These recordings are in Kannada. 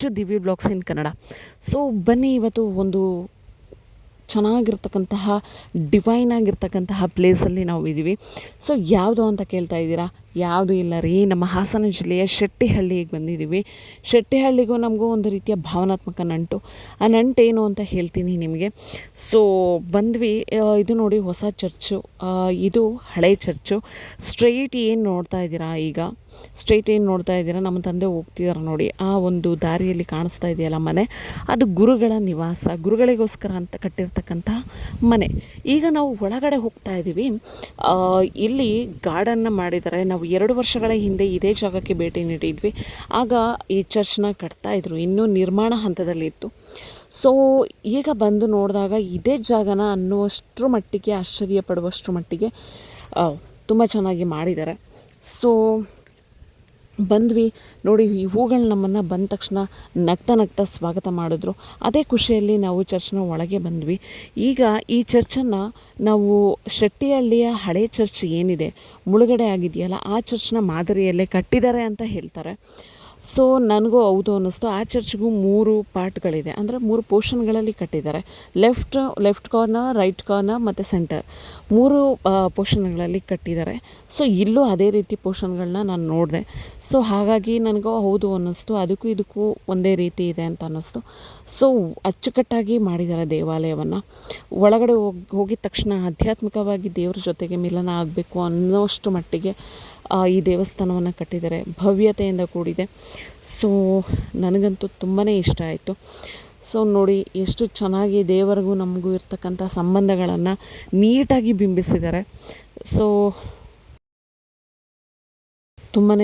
ಟು ದಿವ್ಯ ಬ್ಲಾಗ್ಸ್ ಇನ್ ಕನ್ನಡ. ಸೊ ಬನ್ನಿ ಇವತ್ತು ಒಂದು ಚೆನ್ನಾಗಿರ್ತಕ್ಕಂತಹ ಡಿವೈನ್ ಆಗಿರ್ತಕ್ಕಂತಹ ಪ್ಲೇಸಲ್ಲಿ ನಾವು ಇದ್ದೀವಿ. ಸೊ ಯಾವುದು ಅಂತ ಕೇಳ್ತಾ ಇದ್ದೀರಾ? ಯಾವುದು ಇಲ್ಲ ರೀ. ನಮ್ಮ ಹಾಸನ ಜಿಲ್ಲೆಯ ಶೆಟ್ಟಿಹಳ್ಳಿಗೆ ಬಂದಿದ್ದೀವಿ. ಶೆಟ್ಟಿಹಳ್ಳಿಗೂ ನಮಗೂ ಒಂದು ರೀತಿಯ ಭಾವನಾತ್ಮಕ ನಂಟು. ಆ ನಂಟು ಏನು ಅಂತ ಹೇಳ್ತೀನಿ ನಿಮಗೆ. ಸೊ ಬಂದ್ವಿ. ಇದು ನೋಡಿ ಹೊಸ ಚರ್ಚು. ಇದು ಹಳೆ ಚರ್ಚು. ಸ್ಟ್ರೈಟ್ ಏನು ನೋಡ್ತಾ ಇದ್ದೀರಾ ಈಗ? ಸ್ಟ್ರೈಟ್ ಏನು ನೋಡ್ತಾ ಇದ್ದೀರಾ? ನಮ್ಮ ತಂದೆ ಹೋಗ್ತಿದ್ದಾರೆ ನೋಡಿ. ಆ ಒಂದು ದಾರಿಯಲ್ಲಿ ಕಾಣಿಸ್ತಾ ಇದೆಯಲ್ಲ ಮನೆ. ಅದು ಗುರುಗಳ ನಿವಾಸ. ಗುರುಗಳಿಗೋಸ್ಕರ ಅಂತ ಕಟ್ಟಿರ್ತಕ್ಕಂಥ ಮನೆ. ಈಗ ನಾವು ಒಳಗಡೆ ಹೋಗ್ತಾ ಇದ್ದೀವಿ ಇಲ್ಲಿ ಗಾರ್ಡನ್ನ ಮಾಡಿದರೆ ನಾವು ಎರಡು ವರ್ಷಗಳ ಹಿಂದೆ ಇದೇ ಜಾಗಕ್ಕೆ ಭೇಟಿ ನೀಡಿದ್ವಿ. ಆಗ ಈ ಚರ್ಚ್ನ ಕಟ್ತಾ ಇದ್ರು. ಇನ್ನೂ ನಿರ್ಮಾಣ ಹಂತದಲ್ಲಿತ್ತು. ಸೊ ಈಗ ಬಂದು ನೋಡಿದಾಗ ಇದೇ ಜಾಗನ ಅನ್ನುವಷ್ಟರ ಮಟ್ಟಿಗೆ ಆಶ್ಚರ್ಯ ಪಡುವಷ್ಟರ ಮಟ್ಟಿಗೆ ತುಂಬ ಚೆನ್ನಾಗಿ ಮಾಡಿದ್ದಾರೆ. ಸೊ ಬಂದ್ವಿ. ನೋಡಿ, ಈ ಹೂಗಳು ನಮ್ಮನ್ನು ಬಂದ ತಕ್ಷಣ ನಗ್ತಾ ನಗ್ತಾ ಸ್ವಾಗತ ಮಾಡಿದ್ರು. ಅದೇ ಖುಷಿಯಲ್ಲಿ ನಾವು ಚರ್ಚ್ನ ಒಳಗೆ ಬಂದ್ವಿ. ಈಗ ಈ ಚರ್ಚನ್ನು ನಾವು ಶೆಟ್ಟಿಹಳ್ಳಿಯ ಹಳೆ ಚರ್ಚ್ ಏನಿದೆ, ಮುಳುಗಡೆ ಆಗಿದೆಯಲ್ಲ, ಆ ಚರ್ಚ್ನ ಮಾದರಿಯಲ್ಲೇ ಕಟ್ಟಿದ್ದಾರೆ ಅಂತ ಹೇಳ್ತಾರೆ. ಸೊ ನನಗೂ ಹೌದು ಅನ್ನಿಸ್ತು. ಆ ಚರ್ಚ್ಗೂ ಮೂರು ಪಾರ್ಟ್ಗಳಿದೆ. ಅಂದರೆ ಮೂರು ಪೋರ್ಷನ್ಗಳಲ್ಲಿ ಕಟ್ಟಿದ್ದಾರೆ. Left left corner right corner ಮತ್ತು ಸೆಂಟರ್ ಮೂರು ಪೋರ್ಷನ್ಗಳಲ್ಲಿ ಕಟ್ಟಿದ್ದಾರೆ. ಸೊ ಇಲ್ಲೂ ಅದೇ ರೀತಿ ಪೋರ್ಷನ್ಗಳನ್ನ ನಾನು ನೋಡಿದೆ. ಸೊ ಹಾಗಾಗಿ ನನಗೂ ಹೌದು ಅನ್ನಿಸ್ತು. ಅದಕ್ಕೂ ಇದಕ್ಕೂ ಒಂದೇ ರೀತಿ ಇದೆ ಅಂತ ಅನ್ನಿಸ್ತು. ಸೊ ಅಚ್ಚುಕಟ್ಟಾಗಿ ಮಾಡಿದ್ದಾರೆ ದೇವಾಲಯವನ್ನು. ಒಳಗಡೆ ಹೋಗಿ, ಹೋಗಿದ ತಕ್ಷಣ ಆಧ್ಯಾತ್ಮಿಕವಾಗಿ ದೇವ್ರ ಜೊತೆಗೆ ಮಿಲನ ಆಗಬೇಕು ಅನ್ನೋಷ್ಟು ಮಟ್ಟಿಗೆ ಈ ದೇವಸ್ಥಾನವನ್ನು ಕಟ್ಟಿದ್ದಾರೆ. ಭವ್ಯತೆಯಿಂದ ಕೂಡಿದೆ. ಸೊ ನನಗಂತೂ ತುಂಬಾ ಇಷ್ಟ ಆಯಿತು. ಸೊ ನೋಡಿ, ಎಷ್ಟು ಚೆನ್ನಾಗಿ ದೇವರಿಗೂ ನಮಗೂ ಇರ್ತಕ್ಕಂಥ ಸಂಬಂಧಗಳನ್ನು ನೀಟಾಗಿ ಬಿಂಬಿಸಿದ್ದಾರೆ. ಸೊ ತುಂಬಾ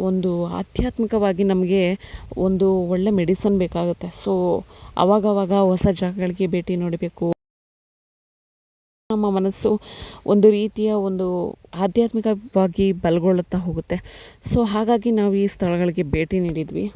ಒಂದು ಆಧ್ಯಾತ್ಮಿಕವಾಗಿ ನಮಗೆ ಒಂದು ಒಳ್ಳೆ ಮೆಡಿಸನ್ ಬೇಕಾಗುತ್ತೆ. ಸೊ ಅವಾಗವಾಗ ಹೊಸ ಜಾಗಗಳಿಗೆ ಭೇಟಿ ನೀಡಬೇಕು. ನಮ್ಮ ಮನಸ್ಸು ಒಂದು ರೀತಿಯ ಒಂದು ಆಧ್ಯಾತ್ಮಿಕವಾಗಿ ಬಲಗೊಳ್ಳುತ್ತಾ ಹೋಗುತ್ತೆ. ಸೊ ಹಾಗಾಗಿ ನಾವು ಈ ಸ್ಥಳಗಳಿಗೆ ಭೇಟಿ ನೀಡಿದ್ವಿ.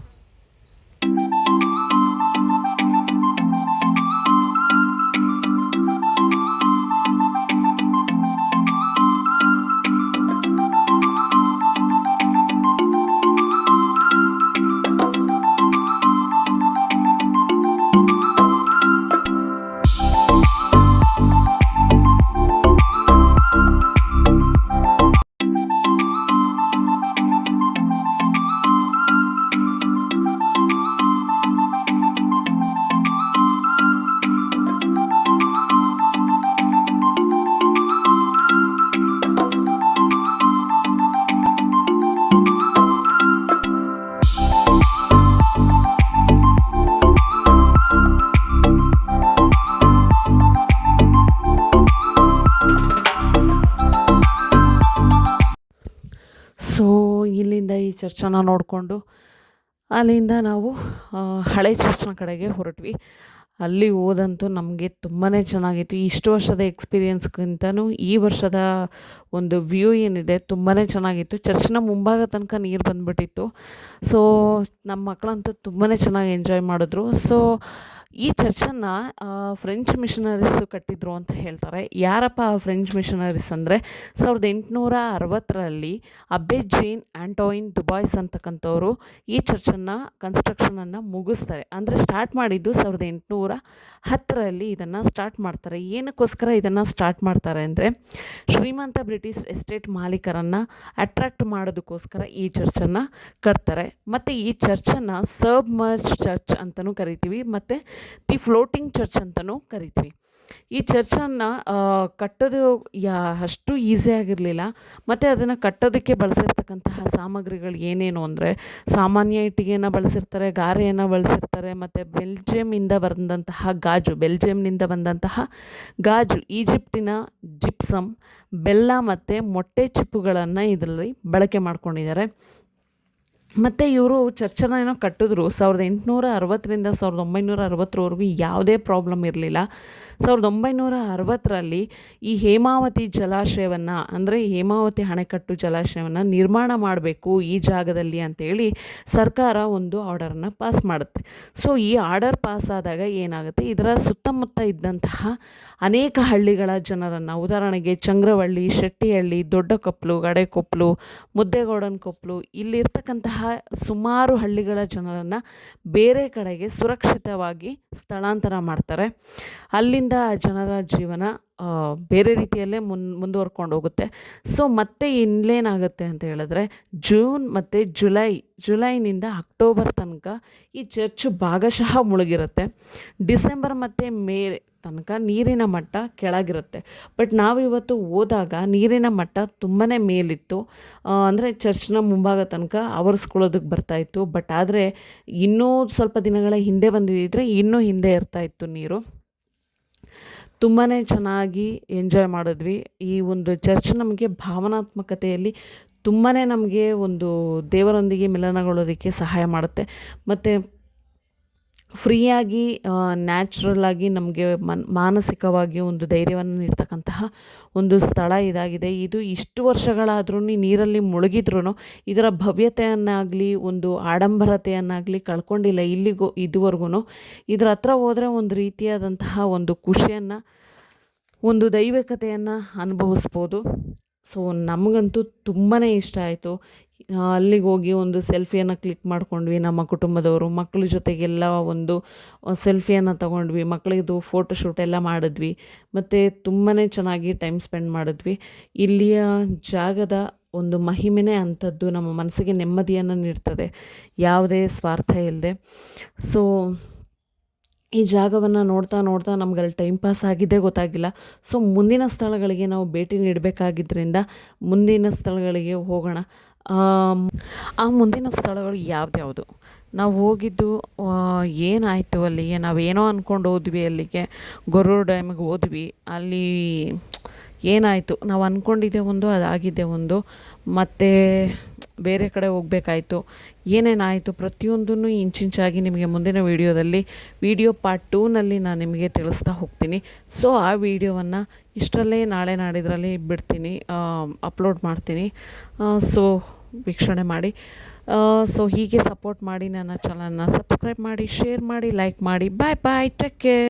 ಚರ್ಚನ್ನು ನೋಡಿಕೊಂಡು ಅಲ್ಲಿಂದ ನಾವು ಹಳೆ ಚರ್ಚ್ನ ಕಡೆಗೆ ಹೊರಟ್ವಿ. ಅಲ್ಲಿ ಹೋದಂತೂ ನಮಗೆ ತುಂಬಾ ಚೆನ್ನಾಗಿತ್ತು. ಇಷ್ಟು ವರ್ಷದ ಎಕ್ಸ್ಪೀರಿಯನ್ಸ್ಗಿಂತನೂ ಈ ವರ್ಷದ ಒಂದು ವ್ಯೂ ಏನಿದೆ ತುಂಬಾ ಚೆನ್ನಾಗಿತ್ತು. ಚರ್ಚ್ನ ಮುಂಭಾಗ ತನಕ ನೀರು ಬಂದ್ಬಿಟ್ಟಿತ್ತು. ಸೊ ನಮ್ಮ ಮಕ್ಕಳಂತೂ ತುಂಬಾ ಚೆನ್ನಾಗಿ ಎಂಜಾಯ್ ಮಾಡಿದ್ರು. ಸೊ ಈ ಚರ್ಚನ್ನು ಫ್ರೆಂಚ್ ಮಿಷನರೀಸು ಕಟ್ಟಿದ್ರು ಅಂತ ಹೇಳ್ತಾರೆ. ಯಾರಪ್ಪ ಆ ಫ್ರೆಂಚ್ ಮಿಷನರೀಸ್ ಅಂದರೆ ಸಾವಿರದ ಎಂಟುನೂರ ಅರವತ್ತರಲ್ಲಿ ಅಬ್ಬೆ ಜೇನ್ ಆ್ಯಂಟೋಯಿನ್ ದುಬಾಯ್ಸ್ ಅಂತಕ್ಕಂಥವ್ರು ಈ ಚರ್ಚನ್ನು ಕನ್ಸ್ಟ್ರಕ್ಷನನ್ನು ಮುಗಿಸ್ತಾರೆ. ಅಂದರೆ ಸ್ಟಾರ್ಟ್ ಮಾಡಿದ್ದು ಸಾವಿರದ ಎಂಟುನೂರ ಹತ್ತರಲ್ಲಿ ಇದನ್ನು ಸ್ಟಾರ್ಟ್ ಮಾಡ್ತಾರೆ. ಏನಕ್ಕೋಸ್ಕರ ಇದನ್ನು ಸ್ಟಾರ್ಟ್ ಮಾಡ್ತಾರೆ ಅಂದರೆ ಶ್ರೀಮಂತ ಬ್ರಿಟಿಷ್ ಎಸ್ಟೇಟ್ ಮಾಲೀಕರನ್ನು ಅಟ್ರಾಕ್ಟ್ ಮಾಡೋದಕ್ಕೋಸ್ಕರ ಈ ಚರ್ಚನ್ನು ಕಟ್ತಾರೆ. ಮತ್ತು ಈ ಚರ್ಚನ್ನು ಸರ್ಬ್ ಮರ್ಜ್ ಚರ್ಚ್ ಅಂತಲೂ ಕರಿತೀವಿ, ಮತ್ತು ದಿ ಫ್ಲೋಟಿಂಗ್ ಚರ್ಚ್ ಅಂತಲೂ ಕರಿತೀವಿ. ಈ ಚರ್ಚನ್ನು ಕಟ್ಟೋದು ಯಾ, ಅಷ್ಟು ಈಸಿ ಆಗಿರಲಿಲ್ಲ. ಮತ್ತು ಅದನ್ನು ಕಟ್ಟೋದಕ್ಕೆ ಬಳಸಿರ್ತಕ್ಕಂತಹ ಸಾಮಗ್ರಿಗಳು ಏನೇನು ಅಂದರೆ, ಸಾಮಾನ್ಯ ಇಟ್ಟಿಗೆಯನ್ನು ಬಳಸಿರ್ತಾರೆ, ಗಾರೆಯನ್ನು ಬಳಸಿರ್ತಾರೆ, ಮತ್ತು ಬೆಲ್ಜಿಯಮಿಂದ ಬಂದಂತಹ ಗಾಜು, ಬೆಲ್ಜಿಯಂನಿಂದ ಬಂದಂತಹ ಗಾಜು, ಈಜಿಪ್ಟಿನ ಜಿಪ್ಸಮ್, ಬೆಲ್ಲ ಮತ್ತು ಮೊಟ್ಟೆ ಚಿಪ್ಪುಗಳನ್ನು ಇದರಲ್ಲಿ ಬಳಕೆ ಮಾಡ್ಕೊಂಡಿದ್ದಾರೆ. ಮತ್ತು ಇವರು ಚರ್ಚನ ಏನೋ ಕಟ್ಟಿದ್ರು. ಸಾವಿರದ ಎಂಟುನೂರ ಅರವತ್ತರಿಂದ ಸಾವಿರದ ಒಂಬೈನೂರ ಅರವತ್ತರವರೆಗೂ ಯಾವುದೇ ಪ್ರಾಬ್ಲಮ್ ಇರಲಿಲ್ಲ. ಸಾವಿರದ ಒಂಬೈನೂರ ಅರವತ್ತರಲ್ಲಿ ಈ ಹೇಮಾವತಿ ಜಲಾಶಯವನ್ನು, ಅಂದರೆ ಹೇಮಾವತಿ ಅಣೆಕಟ್ಟು ಜಲಾಶಯವನ್ನು ನಿರ್ಮಾಣ ಮಾಡಬೇಕು ಈ ಜಾಗದಲ್ಲಿ ಅಂತೇಳಿ ಸರ್ಕಾರ ಒಂದು ಆರ್ಡರನ್ನು ಪಾಸ್ ಮಾಡುತ್ತೆ. ಸೊ ಈ ಆರ್ಡರ್ ಪಾಸ್ ಆದಾಗ ಏನಾಗುತ್ತೆ? ಇದರ ಸುತ್ತಮುತ್ತ ಇದ್ದಂತಹ ಅನೇಕ ಹಳ್ಳಿಗಳ ಜನರನ್ನು, ಉದಾಹರಣೆಗೆ ಚಂಗ್ರವಳ್ಳಿ, ಶೆಟ್ಟಿಹಳ್ಳಿ ದೊಡ್ಡ ಕೊಪ್ಪಲು ಗಡೆಕೊಪ್ಪಲು ಮುದ್ದೇಗೌಡನ ಕೊಪ್ಪಲು ಇಲ್ಲಿರ್ತಕ್ಕಂತಹ ಸುಮಾರು ಹಳ್ಳಿಗಳ ಜನರನ್ನು ಬೇರೆ ಕಡೆಗೆ ಸುರಕ್ಷಿತವಾಗಿ ಸ್ಥಳಾಂತರ ಮಾಡ್ತಾರೆ. ಅಲ್ಲಿಂದ ಜನರ ಜೀವನ ಬೇರೆ ರೀತಿಯಲ್ಲೇ ಮುನ್, ಮುಂದುವರ್ಕೊಂಡು ಹೋಗುತ್ತೆ. ಸೊ ಮತ್ತೆ ಇನ್ನೇನಾಗುತ್ತೆ ಅಂತ ಹೇಳಿದ್ರೆ ಜೂನ್ ಮತ್ತು ಜುಲೈ ಜುಲೈನಿಂದ ಅಕ್ಟೋಬರ್ ತನಕ ಈ ಚರ್ಚು ಭಾಗಶಃ ಮುಳುಗಿರುತ್ತೆ. ಡಿಸೆಂಬರ್ ಮತ್ತು ಮೇ ತನಕ ನೀರಿನ ಮಟ್ಟ ಕೆಳಗಿರುತ್ತೆ. ಬಟ್ ನಾವಿವತ್ತು ಹೋದಾಗ ನೀರಿನ ಮಟ್ಟ ತುಂಬಾ ಮೇಲಿತ್ತು. ಅಂದರೆ ಚರ್ಚ್ನ ಮುಂಭಾಗ ತನಕ ಆವರಿಸ್ಕೊಳ್ಳೋದಕ್ಕೆ ಬರ್ತಾಯಿತ್ತು ಬಟ್ ಆದರೆ ಇನ್ನೂ ಸ್ವಲ್ಪ ದಿನಗಳ ಹಿಂದೆ ಬಂದಿದ್ದರೆ ಇನ್ನೂ ಹಿಂದೆ ಇರ್ತಾಯಿತ್ತು ನೀರು. ತುಂಬಾ ಚೆನ್ನಾಗಿ ಎಂಜಾಯ್ ಮಾಡಿದ್ವಿ. ಈ ಒಂದು ಚರ್ಚ್ ನಮಗೆ ಭಾವನಾತ್ಮಕತೆಯಲ್ಲಿ ತುಂಬಾ ನಮಗೆ ಒಂದು ದೇವರೊಂದಿಗೆ ಮಿಲನಗೊಳ್ಳೋದಕ್ಕೆ ಸಹಾಯ ಮಾಡುತ್ತೆ. ಮತ್ತು ಫ್ರೀಯಾಗಿ ನ್ಯಾಚುರಲ್ ಆಗಿ ನಮಗೆ ಮನ್, ಮಾನಸಿಕವಾಗಿ ಒಂದು ಧೈರ್ಯವನ್ನು ನೀಡ್ತಕ್ಕಂತಹ ಒಂದು ಸ್ಥಳ ಇದಾಗಿದೆ. ಇದು ಇಷ್ಟು ವರ್ಷಗಳಾದ್ರೂ ನೀರಲ್ಲಿ ಮುಳುಗಿದ್ರೂ ಇದರ ಭವ್ಯತೆಯನ್ನಾಗಲಿ, ಒಂದು ಆಡಂಬರತೆಯನ್ನಾಗಲಿ ಕಳ್ಕೊಂಡಿಲ್ಲ ಇಲ್ಲಿಗೂ ಇದುವರೆಗೂ ಇದ್ರ ಹತ್ರ ಹೋದರೆ ಒಂದು ರೀತಿಯಾದಂತಹ ಒಂದು ಖುಷಿಯನ್ನು, ಒಂದು ದೈವಿಕತೆಯನ್ನು ಅನುಭವಿಸ್ಬೋದು. ಸೊ, ನಮಗಂತೂ ತುಂಬಾ ಇಷ್ಟ ಆಯಿತು. ಅಲ್ಲಿಗೆ ಹೋಗಿ ಒಂದು ಸೆಲ್ಫಿಯನ್ನು ಕ್ಲಿಕ್ ಮಾಡ್ಕೊಂಡ್ವಿ. ನಮ್ಮ ಕುಟುಂಬದವರು ಮಕ್ಕಳ ಜೊತೆಗೆಲ್ಲ ಒಂದು ಸೆಲ್ಫಿಯನ್ನು ತಗೊಂಡ್ವಿ. ಮಕ್ಕಳಿದು ಫೋಟೋಶೂಟ್ ಎಲ್ಲ ಮಾಡಿದ್ವಿ. ಮತ್ತು ತುಂಬಾ ಚೆನ್ನಾಗಿ ಟೈಮ್ ಸ್ಪೆಂಡ್ ಮಾಡಿದ್ವಿ. ಇಲ್ಲಿಯ ಜಾಗದ ಒಂದು ಮಹಿಮೆನೇ ಅಂಥದ್ದು ನಮ್ಮ ಮನಸ್ಸಿಗೆ ನೆಮ್ಮದಿಯನ್ನು ನೀಡ್ತದೆ. ಯಾವುದೇ ಸ್ವಾರ್ಥ ಇಲ್ಲದೆ ಸೊ ಈ ಜಾಗವನ್ನು ನೋಡ್ತಾ ನೋಡ್ತಾ ನಮ್ಗೆ ಅಲ್ಲಿ ಟೈಮ್ ಪಾಸ್ ಆಗಿದ್ದೇ ಗೊತ್ತಾಗಿಲ್ಲ. ಸೊ ಮುಂದಿನ ಸ್ಥಳಗಳಿಗೆ ನಾವು ಭೇಟಿ ನೀಡಬೇಕಾಗಿದ್ದರಿಂದ ಮುಂದಿನ ಸ್ಥಳಗಳಿಗೆ ಹೋಗೋಣ. ಆ ಮುಂದಿನ ಸ್ಥಳಗಳು ಯಾವ್ದ್ಯಾವುದು ನಾವು ಹೋಗಿದ್ದು ಏನಾಯಿತು ಅಲ್ಲಿಗೆ ನಾವೇನೋ ಅಂದ್ಕೊಂಡು ಹೋದ್ವಿ ಅಲ್ಲಿಗೆ. ಗೊರೂರು ಡ್ಯಾಮಿಗೆ ಹೋದ್ವಿ. ಅಲ್ಲಿ ಏನಾಯಿತು? ನಾವು ಅಂದ್ಕೊಂಡಿದ್ದೆ ಒಂದು, ಅದಾಗಿದ್ದೆ ಒಂದು. ಮತ್ತು ಬೇರೆ ಕಡೆ ಹೋಗಬೇಕಾಯ್ತು. ಏನೇನಾಯಿತು ಪ್ರತಿಯೊಂದನ್ನು ಇಂಚಿಂಚಾಗಿ ನಿಮಗೆ ಮುಂದಿನ ವೀಡಿಯೋದಲ್ಲಿ, ವೀಡಿಯೋ ಪಾರ್ಟ್ ಟೂನಲ್ಲಿ ನಾನು ನಿಮಗೆ ತಿಳಿಸ್ತಾ ಹೋಗ್ತೀನಿ. ಸೊ, ಆ ವಿಡಿಯೋವನ್ನು ಇಷ್ಟರಲ್ಲೇ ನಾಳೆ ನಾಡಿದ್ರಲ್ಲಿ ಬಿಡ್ತೀನಿ ಅಪ್ಲೋಡ್ ಮಾಡ್ತೀನಿ. ಸೊ ವೀಕ್ಷಣೆ ಮಾಡಿ. ಸೊ ಹೀಗೆ ಸಪೋರ್ಟ್ ಮಾಡಿ ನನ್ನ ಚಾನಲ್ನ ಸಬ್ಸ್ಕ್ರೈಬ್ ಮಾಡಿ ಶೇರ್ ಮಾಡಿ ಲೈಕ್ ಮಾಡಿ. ಬಾಯ್ ಬಾಯ್ ಟೆಕ್ ಕೇರ್